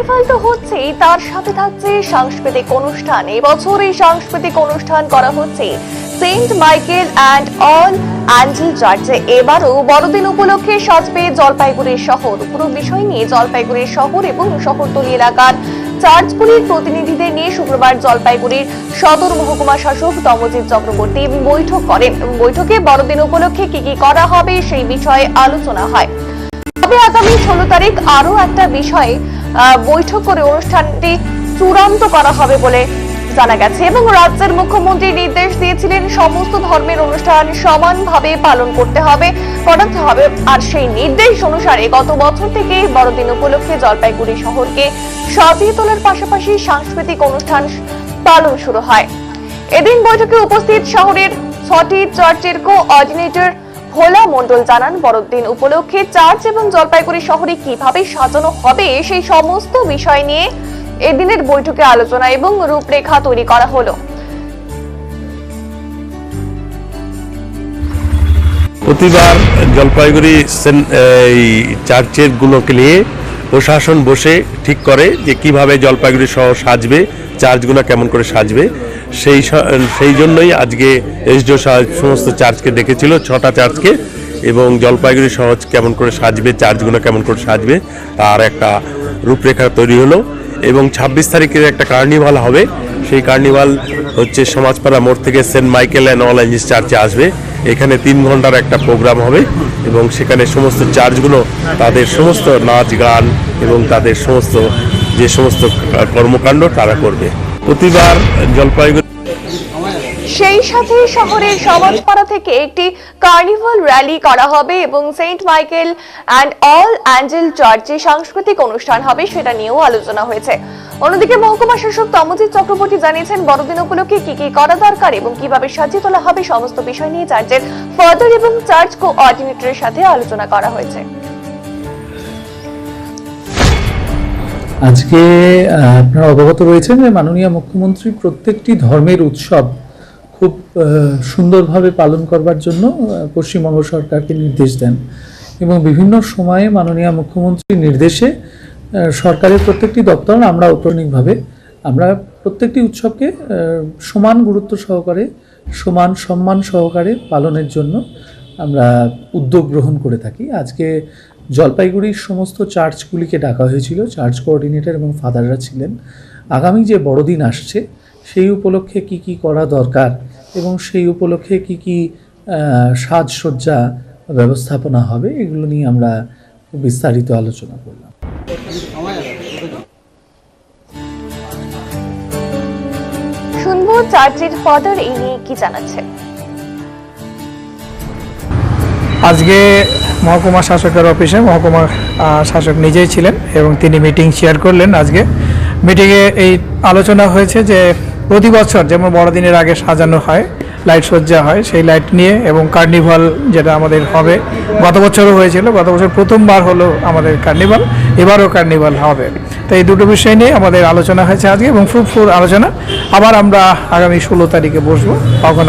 Carnival তো হচ্ছেই তার সাথে থাকছে সাংস্কৃতিক অনুষ্ঠান। এবছর এই সাংস্কৃতিক অনুষ্ঠান করা হচ্ছে Saint Michael and all angel চার্চে। এবারও বড়দিন উপলক্ষে সাজবে জলপাইগুড়ি শহর। পুরো বিষয় নিয়ে জলপাইগুড়ি শহর এবং শহরতলি এলাকার চার্চগুলির প্রতিনিধিদের নিয়ে শুক্রবার জলপাইগুড়ির সদর মহকুমা শাসক তমজিৎ চক্রবর্তী বৈঠক করেন। বৈঠকে বড়দিন উপলক্ষে কি কি করা হবে সেই বিষয়ে আলোচনা হয়। তবে আগামী ষোলো তারিখ আরও একটা বিষয়ে বৈঠক করে অনুষ্ঠানটি চূড়ান্ত করা হবে বলে জানা গেছে এবং রাজ্যের মুখ্যমন্ত্রী নির্দেশ দিয়েছিলেন সমস্ত ধর্মের অনুষ্ঠান সমানভাবে পালন করতে হবে, করাতে হবে। আর সেই নির্দেশ অনুসারে গত বছর থেকে বড়দিন উপলক্ষে জলপাইগুড়ি শহরকে সাজিয়ে তোলার পাশাপাশি সাংস্কৃতিক অনুষ্ঠান পালন শুরু হয়। এদিন বৈঠকে উপস্থিত শহরের ছটি চার্চের কোঅর্ডিনেটর ভোলা মন্ডল জানান, বড়দিন উপলক্ষে চার্চ এবং জলপাইগুড়ি শহরে কীভাবে সাজানো হবে সেই সমস্ত বিষয় নিয়ে এদিনের বৈঠকে আলোচনা এবং রূপরেখা তৈরি করা হলো। প্রতিবার জলপাইগুড়ি চার্চের গুলোকে নিয়ে প্রশাসন বসে ঠিক করে যে কীভাবে জলপাইগুড়ি শহর সাজবে চার্চগুলো কেমন করে সাজবে। সেই সেই জন্যই আজকে এসডিও সমস্ত চার্চকে ডেকেছিল, ছটা চার্চকে এবং জলপাইগুড়ি শহর কেমন করে সাজবে চার্চগুলো কেমন করে সাজবে, তার একটা রূপরেখা তৈরি হলো। এবং ছাব্বিশ তারিখের একটা কার্নিভাল হবে। সেই কার্নিভাল হচ্ছে সমাজপাড়া মোড় থেকে সেন্ট মাইকেল অ্যান্ড অল চার্চে আসবে। এখানে তিন ঘণ্টার একটা প্রোগ্রাম হবে এবং সেখানে সমস্ত চার্চগুলো তাদের সমস্ত নাচ, গান এবং তাদের সমস্ত যে সমস্ত কর্মকাণ্ড তারা করবে। প্রতিবার জলপাইগুড়ি সেই সাথে শহরের সমাজপাড়া থেকে একটি কার্নিভাল র্যালি করা হবে এবং Saint Michael and all angel চার্চে সাংস্কৃতিক অনুষ্ঠান হবে, সেটা নিয়েও আলোচনা হয়েছে। অন্যদিকে মহকুমা শাসক তমজিৎ চক্রবর্তী জানিয়েছেন, বড়দিন উপলক্ষে কি কি করা দরকার এবং কীভাবে সাজিয়ে তোলা হবে সমস্ত বিষয় নিয়ে চার্চের ফাদার এবং চার্চ কোঅর্ডিনেটরের সাথে আলোচনা করা হয়েছে। আজকে আপনারা অবগত রয়েছেন যে মাননীয় মুখ্যমন্ত্রী প্রত্যেকটি ধর্মের উৎসব খুব সুন্দরভাবে পালন করবার জন্য পশ্চিমবঙ্গ সরকারকে নির্দেশ দেন এবং বিভিন্ন সময়ে মাননীয় মুখ্যমন্ত্রীর নির্দেশে সরকারের প্রত্যেকটি দপ্তর আমরা ঔপচারিকভাবে আমরা প্রত্যেকটি উৎসবকে সমান গুরুত্ব সহকারে, সমান সম্মান সহকারে পালনের জন্য আমরা উদ্যোগ গ্রহণ করে থাকি। আজকে জলপাইগুড়ির সমস্ত চার্চগুলিকে ডাকা হয়েছিল, চার্চ কোঅর্ডিনেটর এবং ফাদাররা ছিলেন। আগামী যে বড়দিন আসছে, সেই উপলক্ষে কি কি করা দরকার এবং সেই উপলক্ষে কি কি সাজসজ্জা ব্যবস্থাপনা হবে, এগুলো নিয়ে আমরা বিস্তারিত আলোচনা করলাম। ফাদার এই নিয়ে কি আজকে মহকুমা শাসকের অফিসে মহকুমা শাসক নিজেই ছিলেন এবং তিনি মিটিং শেয়ার করলেন আজকে। মিটিংয়ে এই আলোচনা হয়েছে যে প্রতি বছর যেমন বড়দিনের আগে সাজানো হয় লাইট সজ্জা হয়, সেই লাইট নিয়ে এবং কার্নিভাল যেটা আমাদের হবে, গত বছরও হয়েছিল, গত বছর প্রথমবার হলো আমাদের কার্নিভাল, এবারও কার্নিভাল হবে। তো এই দুটো বিষয় নিয়ে আমাদের আলোচনা হয়েছে আজকে এবং ফ্রুটফুল আলোচনা। আবার আমরা আগামী ষোলো তারিখে বসবো তখন